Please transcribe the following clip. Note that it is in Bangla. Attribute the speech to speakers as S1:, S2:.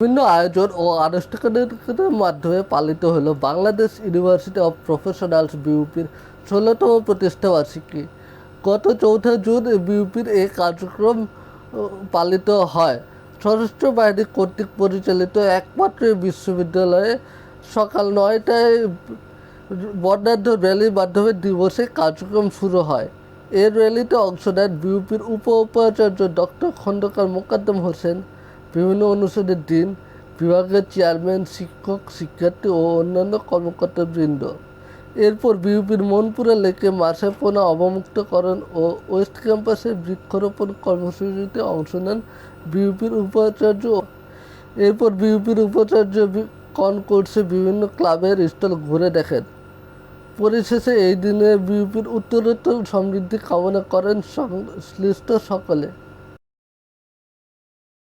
S1: বিভিন্ন আয়োজন ও আনুষ্ঠানিকতার মাধ্যমে পালিত হলো বাংলাদেশ ইউনিভার্সিটি অফ প্রফেশনালস বিউপির ষোলোতম প্রতিষ্ঠাবার্ষিকী গত চৌঠা জুন বিউপির এই কার্যক্রম পালিত হয়। সশস্ত্র বাহিনী কর্তৃক পরিচালিত একমাত্র বিশ্ববিদ্যালয়ে সকাল নয়টায় বর্ণাঢ্য র্যালির মাধ্যমে দিবসে কার্যক্রম শুরু হয়। এর র্যালিতে অংশ নেন বিউপির উপ উপাচার্য ডক্টর খন্দকার মোকাদ্দম হোসেন বিভিন্ন অনুষদের দিন বিভাগের চেয়ারম্যান, শিক্ষক, শিক্ষার্থী ও অন্যান্য কর্মকর্তাবৃন্দ। এরপর বিউপির মনপুরা লেকে মাসাপোনা অবমুক্তকরণ ও ওয়েস্ট ক্যাম্পাসের বৃক্ষরোপণ কর্মসূচিতে অংশ নেন বিউপির উপাচার্য। এরপর বিউপির উপাচার্য কনকোর্সে বিভিন্ন ক্লাবের স্টল ঘুরে দেখেন। পরিশেষে এই দিনে বিউপির উত্তরোত্তর সমৃদ্ধি কামনা করেন সংশ্লিষ্ট সকলে।